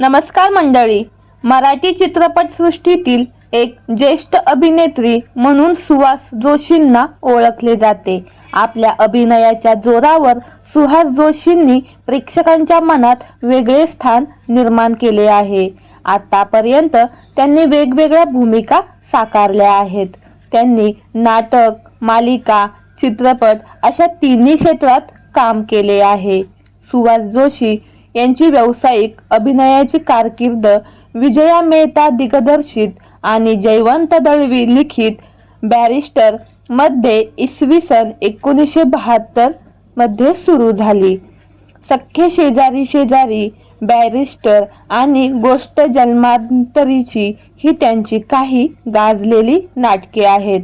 नमस्कार मंडळी. मराठी चित्रपटसृष्टीतील एक ज्येष्ठ अभिनेत्री म्हणून सुहास जोशींना ओळखले जाते. आपल्या अभिनयाच्या जोरावर सुहास जोशींनी प्रेक्षकांच्या मनात वेगळे स्थान निर्माण केले आहे. आतापर्यंत त्यांनी वेगवेगळ्या भूमिका साकारल्या आहेत. त्यांनी नाटक मालिका चित्रपट अशा तिन्ही क्षेत्रात काम केले आहे. सुहास जोशी यांची व्यावसायिक अभिनयाची कारकीर्द विजया मेहता दिग्दर्शित आणि जयवंत दळवी लिखित बॅरिस्टरमध्ये इसवी सन एकोणीसशे बहात्तरमध्ये सुरू झाली. सख्खे शेजारी शेजारी बॅरिस्टर आणि गोष्ट जन्मांतरीची ही त्यांची काही गाजलेली नाटके आहेत.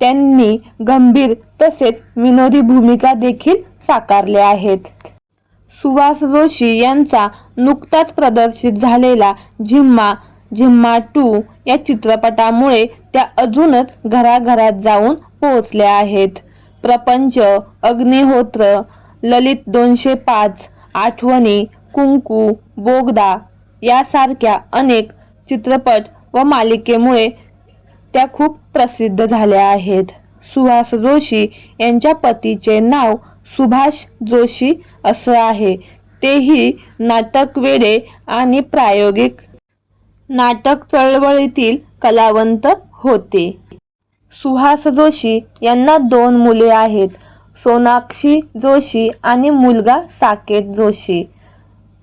त्यांनी गंभीर तसेच विनोदी भूमिका देखील साकारल्या आहेत. सुहास जोशी यांचा नुकताच प्रदर्शित झालेला झिम्मा झिम्मा टू या चित्रपटामुळे त्या अजूनच घराघरात जाऊन पोहोचल्या आहेत. प्रपंच अग्निहोत्र ललित दोनशे पाच आठवणी कुंकू बोगदा यासारख्या अनेक चित्रपट व मालिकेमुळे त्या खूप प्रसिद्ध झाल्या आहेत. सुहास जोशी यांच्या पतीचे नाव सुभाष जोशी असं आहे. तेही नाटक वेडे आणि प्रायोगिक. नाटक चळवळीतील कलावंत होते. सुहास जोशी यांना दोन मुले आहेत. सोनाक्षी जोशी आणि मुलगा साकेत जोशी.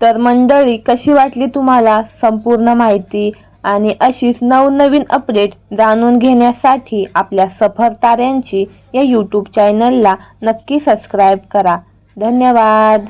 तर मंडळी कशी वाटली तुम्हाला संपूर्ण माहिती? आणि अशीच नवनवीन अपडेट जाणून घेण्यासाठी आपल्या सफर ताऱ्यांची या यूट्यूब चॅनलला नक्की सबस्क्राईब करा. धन्यवाद.